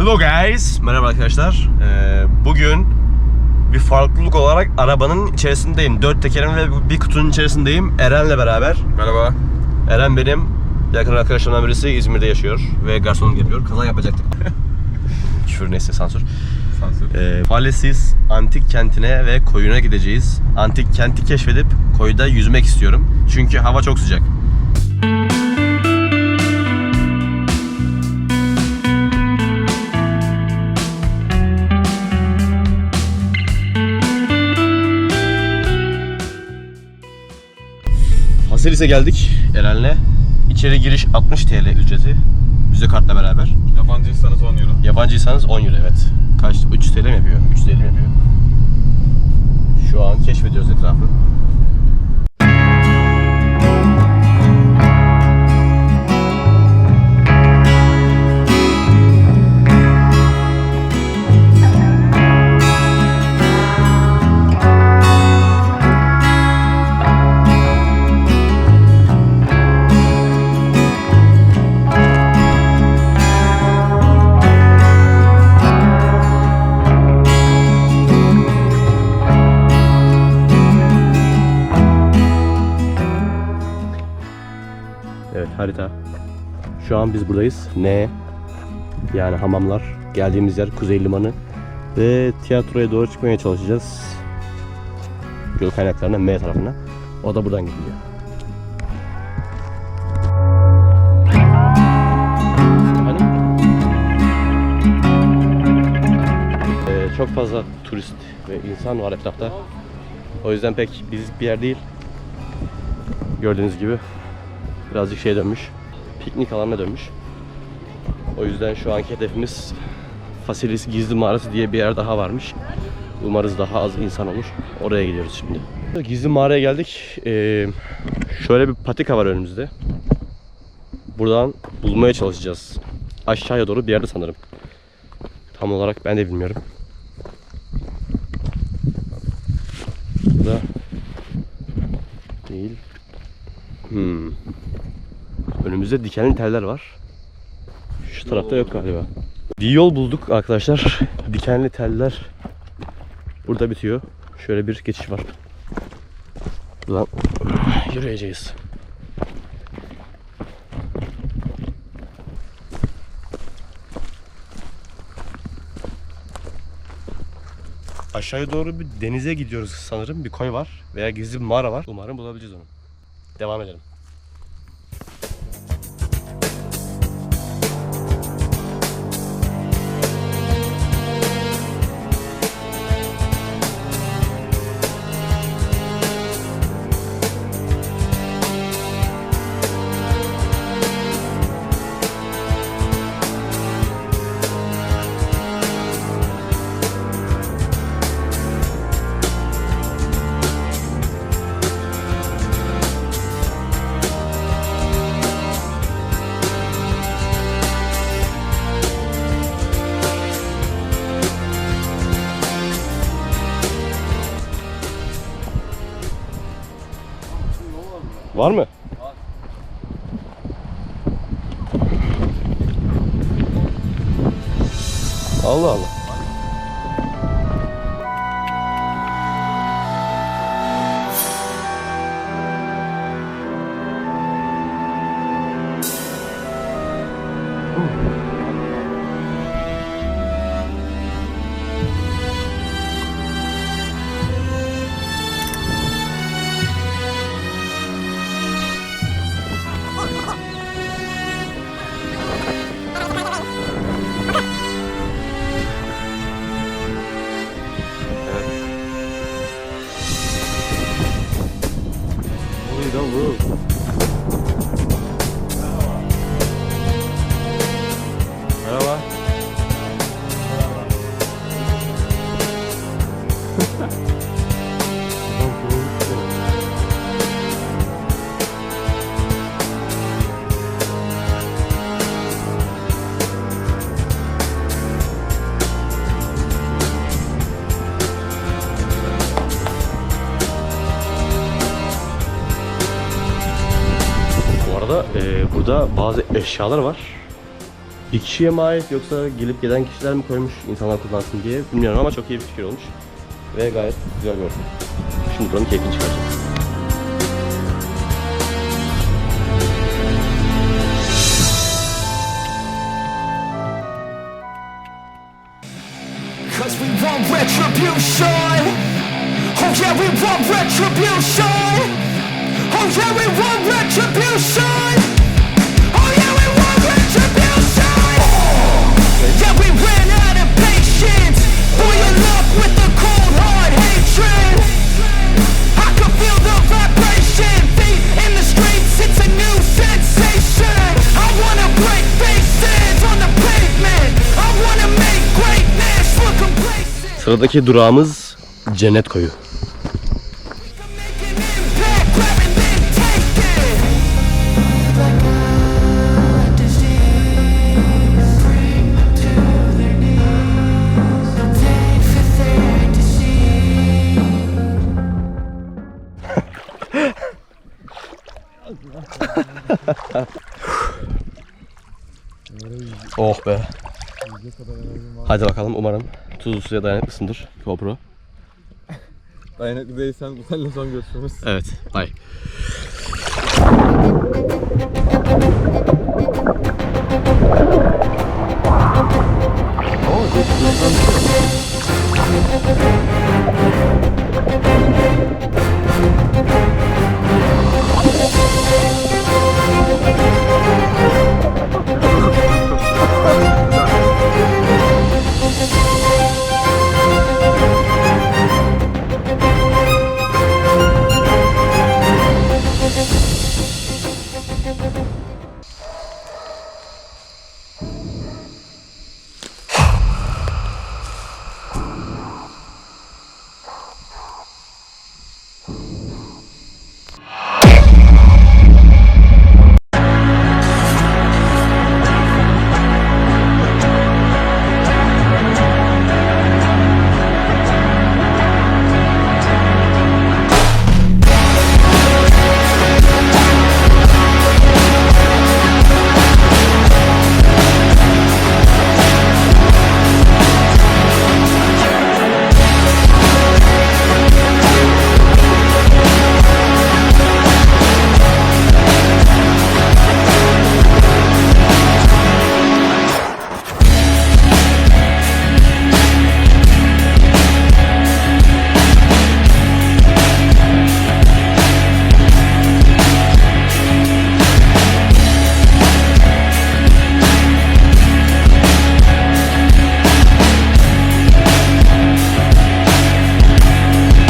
Hello guys. Merhaba arkadaşlar. Ee, bugün bir farklılık olarak arabanın içerisindeyim. Dört tekerim ve bir kutunun içerisindeyim. Eren'le beraber. Merhaba. Eren benim yakın arkadaşlarımdan birisi İzmir'de yaşıyor ve garsonluk yapıyor. Kaza yapacaktık. Küfür neyse sansür. Sansür. Ee, Falesiz antik kentine ve koyuna gideceğiz. Antik kenti keşfedip koyda yüzmek istiyorum. Çünkü hava çok sıcak. Faselis'e geldik Eren'le. İçeri giriş 60 TL ücreti. Müze kartla beraber. Yabancıysanız 10 euro. Yabancıysanız 10 euro evet. Kaç? 300 TL mi yapıyor? 350 mi yapıyor? Şu an keşfediyoruz etrafı. Harita. Şu an biz buradayız. Ne? Yani hamamlar. Geldiğimiz yer Kuzey Limanı. Ve tiyatroya doğru çıkmaya çalışacağız. Göl kaynaklarına M tarafına. O da buradan gidiyor. Ee, çok fazla turist ve insan var etrafta. O yüzden pek biz bir yer değil. Gördüğünüz gibi birazcık şeye dönmüş. Piknik alanına dönmüş. O yüzden şu anki hedefimiz Fasilis Gizli Mağarası diye bir yer daha varmış. Umarız daha az insan olur. Oraya gidiyoruz şimdi. Gizli mağaraya geldik. Ee, şöyle bir patika var önümüzde. Buradan bulmaya çalışacağız. Aşağıya doğru bir yerde sanırım. Tam olarak ben de bilmiyorum. Burada değil. Önümüzde dikenli teller var. Şu tarafta yok galiba. Bir yol bulduk arkadaşlar. Dikenli teller burada bitiyor. Şöyle bir geçiş var. Buradan yürüyeceğiz. Aşağıya doğru bir denize gidiyoruz sanırım. Bir koy var veya gizli bir mağara var. Umarım bulabileceğiz onu. Devam edelim. Var mı? Allah Allah. 우. Arada e, burada bazı eşyalar var. bir kişiye mi ait yoksa gelip gelen kişiler mi koymuş insanlar kullansın diye bilmiyorum ama çok iyi bir fikir olmuş. Ve gayet güzel ortam. Şimdi buranın keyfini çıkaracağız. Retribution. Oh yeah, we want retribution. Sıradaki durağımız Cennet Koyu. Oh be. Hadi bakalım umarım tuzlu suya dayanıklısındır GoPro. Dayanıklı değilsen bu seninle son görüşmemiz. Evet. Bay. Oh, this is